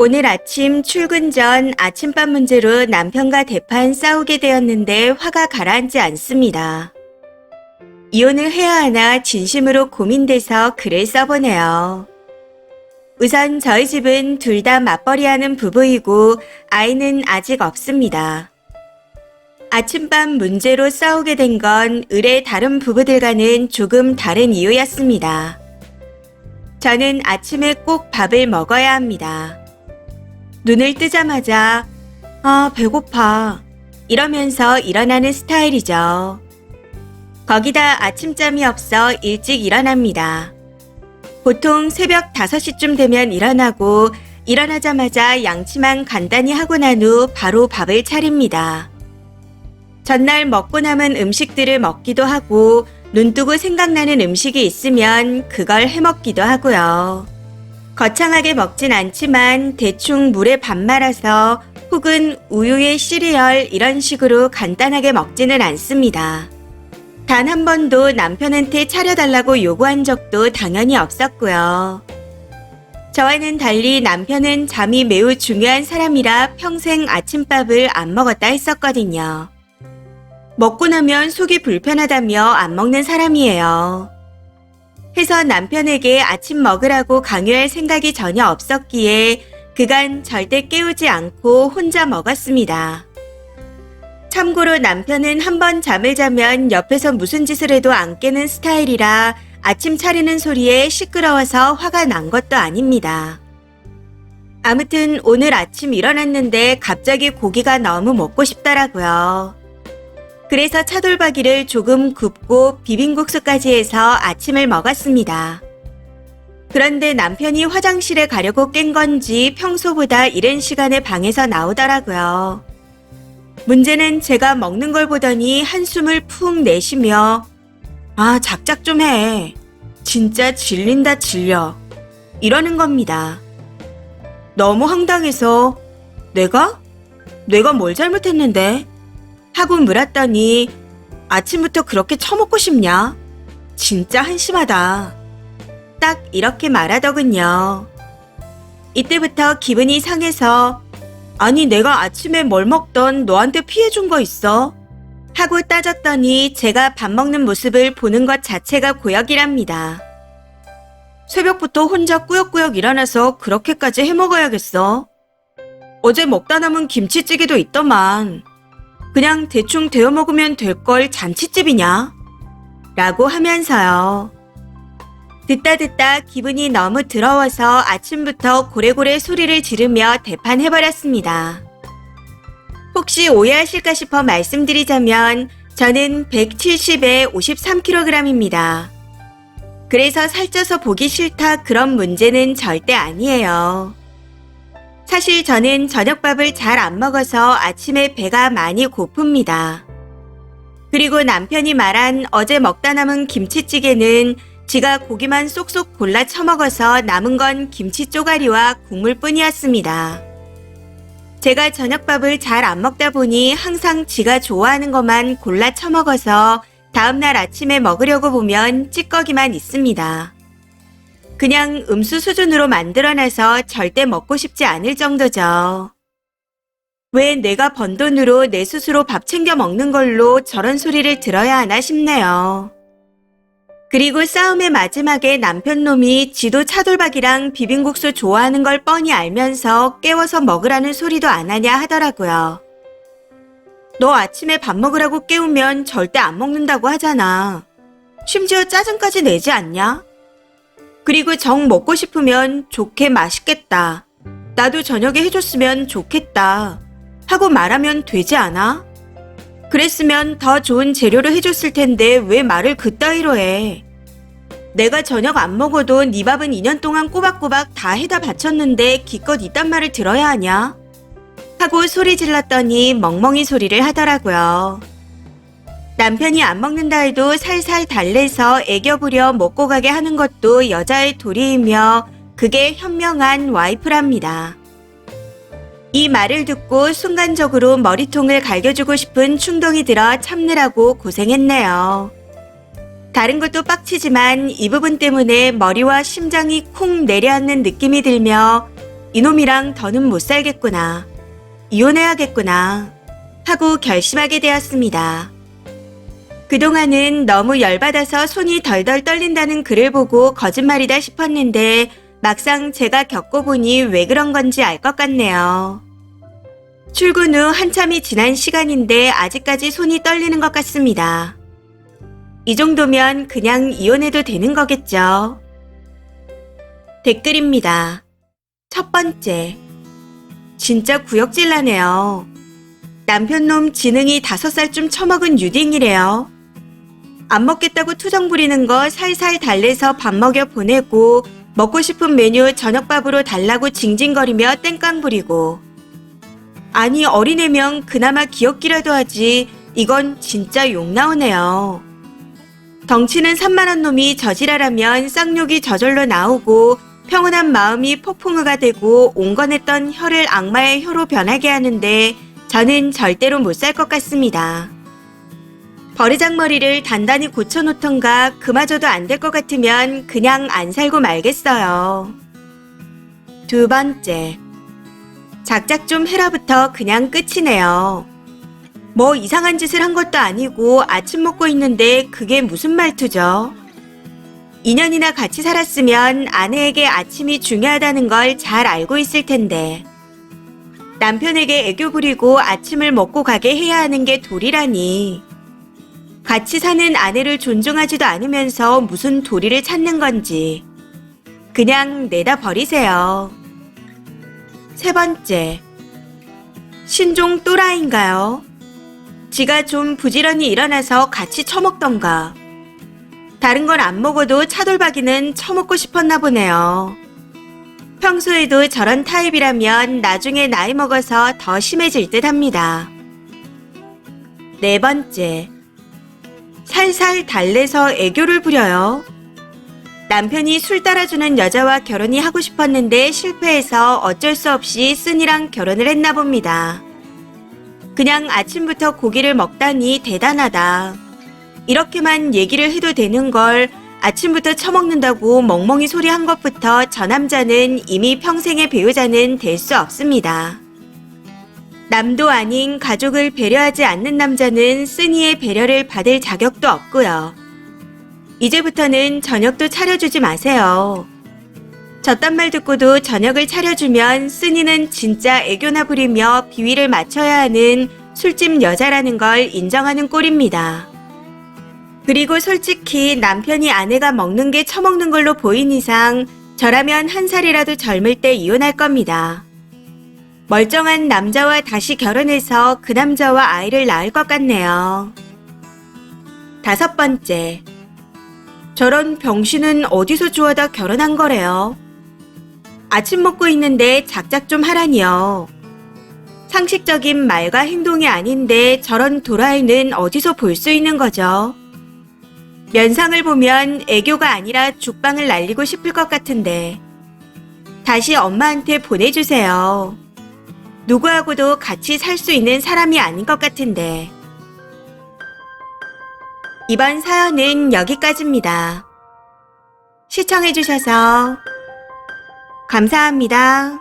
오늘 아침 출근 전 아침밥 문제로 남편과 대판 싸우게 되었는데 화가 가라앉지 않습니다. 이혼을 해야 하나 진심으로 고민돼서 글을 써보네요. 우선 저희 집은 둘 다 맞벌이하는 부부이고 아이는 아직 없습니다. 아침밥 문제로 싸우게 된건 의뢰 다른 부부들과는 조금 다른 이유였습니다. 저는 아침에 꼭 밥을 먹어야 합니다. 눈을 뜨자마자 아, 배고파. 이러면서 일어나는 스타일이죠. 거기다 아침잠이 없어 일찍 일어납니다. 보통 새벽 5시쯤 되면 일어나고 일어나자마자 양치만 간단히 하고 난 후 바로 밥을 차립니다. 전날 먹고 남은 음식들을 먹기도 하고 눈 뜨고 생각나는 음식이 있으면 그걸 해 먹기도 하고요. 거창하게 먹진 않지만 대충 물에 밥 말아서 혹은 우유에 시리얼 이런 식으로 간단하게 먹지는 않습니다. 단 한 번도 남편한테 차려달라고 요구한 적도 당연히 없었고요. 저와는 달리 남편은 잠이 매우 중요한 사람이라 평생 아침밥을 안 먹었다 했었거든요. 먹고 나면 속이 불편하다며 안 먹는 사람이에요. 해서 남편에게 아침 먹으라고 강요할 생각이 전혀 없었기에 그간 절대 깨우지 않고 혼자 먹었습니다. 참고로 남편은 한 번 잠을 자면 옆에서 무슨 짓을 해도 안 깨는 스타일이라 아침 차리는 소리에 시끄러워서 화가 난 것도 아닙니다. 아무튼 오늘 아침 일어났는데 갑자기 고기가 너무 먹고 싶더라고요. 그래서 차돌박이를 조금 굽고 비빔국수까지 해서 아침을 먹었습니다. 그런데 남편이 화장실에 가려고 깬 건지 평소보다 이른 시간에 방에서 나오더라고요. 문제는 제가 먹는 걸 보더니 한숨을 푹 내쉬며 아, 작작 좀 해. 진짜 질린다 질려. 이러는 겁니다. 너무 황당해서 내가? 내가 뭘 잘못했는데? 하고 물었더니 아침부터 그렇게 처먹고 싶냐? 진짜 한심하다. 딱 이렇게 말하더군요. 이때부터 기분이 상해서 아니 내가 아침에 뭘 먹던 너한테 피해준 거 있어? 하고 따졌더니 제가 밥 먹는 모습을 보는 것 자체가 고역이랍니다. 새벽부터 혼자 꾸역꾸역 일어나서 그렇게까지 해먹어야겠어. 어제 먹다 남은 김치찌개도 있더만. 그냥 대충 데워 먹으면 될 걸 잔치집이냐? 라고 하면서요. 듣다 듣다 기분이 너무 더러워서 아침부터 고래고래 소리를 지르며 대판해버렸습니다. 혹시 오해하실까 싶어 말씀드리자면 저는 170에 53kg입니다. 그래서 살쪄서 보기 싫다 그런 문제는 절대 아니에요. 사실 저는 저녁밥을 잘 안 먹어서 아침에 배가 많이 고픕니다. 그리고 남편이 말한 어제 먹다 남은 김치찌개는 지가 고기만 쏙쏙 골라 처먹어서 남은 건 김치 쪼가리와 국물뿐이었습니다. 제가 저녁밥을 잘 안 먹다 보니 항상 지가 좋아하는 것만 골라 처먹어서 다음날 아침에 먹으려고 보면 찌꺼기만 있습니다. 그냥 음수 수준으로 만들어놔서 절대 먹고 싶지 않을 정도죠. 왜 내가 번 돈으로 내 스스로 밥 챙겨 먹는 걸로 저런 소리를 들어야 하나 싶네요. 그리고 싸움의 마지막에 남편 놈이 지도 차돌박이랑 비빔국수 좋아하는 걸 뻔히 알면서 깨워서 먹으라는 소리도 안 하냐 하더라고요. 너 아침에 밥 먹으라고 깨우면 절대 안 먹는다고 하잖아. 심지어 짜증까지 내지 않냐? 그리고 정 먹고 싶으면 좋게 맛있겠다. 나도 저녁에 해줬으면 좋겠다. 하고 말하면 되지 않아? 그랬으면 더 좋은 재료로 해줬을 텐데 왜 말을 그따위로 해? 내가 저녁 안 먹어도 네 밥은 2년 동안 꼬박꼬박 다 해다 바쳤는데 기껏 이딴 말을 들어야 하냐? 하고 소리 질렀더니 멍멍이 소리를 하더라고요. 남편이 안 먹는다 해도 살살 달래서 애교 부려 먹고 가게 하는 것도 여자의 도리이며 그게 현명한 와이프랍니다. 이 말을 듣고 순간적으로 머리통을 갈겨주고 싶은 충동이 들어 참느라고 고생했네요. 다른 것도 빡치지만 이 부분 때문에 머리와 심장이 쿵 내려앉는 느낌이 들며 이놈이랑 더는 못 살겠구나. 이혼해야겠구나. 하고 결심하게 되었습니다. 그동안은 너무 열받아서 손이 덜덜 떨린다는 글을 보고 거짓말이다 싶었는데 막상 제가 겪어보니 왜 그런 건지 알 것 같네요. 출근 후 한참이 지난 시간인데 아직까지 손이 떨리는 것 같습니다. 이 정도면 그냥 이혼해도 되는 거겠죠. 댓글입니다. 첫 번째. 진짜 구역질 나네요. 남편놈 지능이 다섯 살쯤 처먹은 유딩이래요. 안 먹겠다고 투정 부리는 거 살살 달래서 밥 먹여 보내고 먹고 싶은 메뉴 저녁밥으로 달라고 징징거리며 땡깡 부리고 아니 어린애면 그나마 귀엽기라도 하지 이건 진짜 욕 나오네요. 덩치는 산만한 놈이 저지랄하면 쌍욕이 저절로 나오고 평온한 마음이 폭풍우가 되고 온건했던 혀를 악마의 혀로 변하게 하는데 저는 절대로 못 살 것 같습니다. 버르장머리를 단단히 고쳐놓던가 그마저도 안 될 것 같으면 그냥 안 살고 말겠어요. 두 번째. 작작 좀 해라부터 그냥 끝이네요. 뭐 이상한 짓을 한 것도 아니고 아침 먹고 있는데 그게 무슨 말투죠? 2년이나 같이 살았으면 아내에게 아침이 중요하다는 걸 잘 알고 있을 텐데. 남편에게 애교 부리고 아침을 먹고 가게 해야 하는 게 도리라니. 같이 사는 아내를 존중하지도 않으면서 무슨 도리를 찾는 건지. 그냥 내다 버리세요. 세 번째. 신종 또라이인가요? 지가 좀 부지런히 일어나서 같이 처먹던가. 다른 건 안 먹어도 차돌박이는 처먹고 싶었나 보네요. 평소에도 저런 타입이라면 나중에 나이 먹어서 더 심해질 듯 합니다. 네 번째. 살살 달래서 애교를 부려요. 남편이 술 따라주는 여자와 결혼이 하고 싶었는데 실패해서 어쩔 수 없이 쓴이랑 결혼을 했나 봅니다. 그냥 아침부터 고기를 먹다니 대단하다. 이렇게만 얘기를 해도 되는 걸 아침부터 처먹는다고 멍멍이 소리 한 것부터 저 남자는 이미 평생의 배우자는 될 수 없습니다. 남도 아닌 가족을 배려하지 않는 남자는 쓰니의 배려를 받을 자격도 없고요. 이제부터는 저녁도 차려주지 마세요. 저딴 말 듣고도 저녁을 차려주면 쓰니는 진짜 애교나 부리며 비위를 맞춰야 하는 술집 여자라는 걸 인정하는 꼴입니다. 그리고 솔직히 남편이 아내가 먹는 게 처먹는 걸로 보인 이상 저라면 한 살이라도 젊을 때 이혼할 겁니다. 멀쩡한 남자와 다시 결혼해서 그 남자와 아이를 낳을 것 같네요. 다섯 번째. 저런 병신은 어디서 주워다 결혼한 거래요? 아침 먹고 있는데 작작 좀 하라니요. 상식적인 말과 행동이 아닌데 저런 도라이는 어디서 볼 수 있는 거죠? 면상을 보면 애교가 아니라 죽방을 날리고 싶을 것 같은데. 다시 엄마한테 보내주세요. 누구하고도 같이 살 수 있는 사람이 아닌 것 같은데. 이번 사연은 여기까지입니다. 시청해주셔서 감사합니다.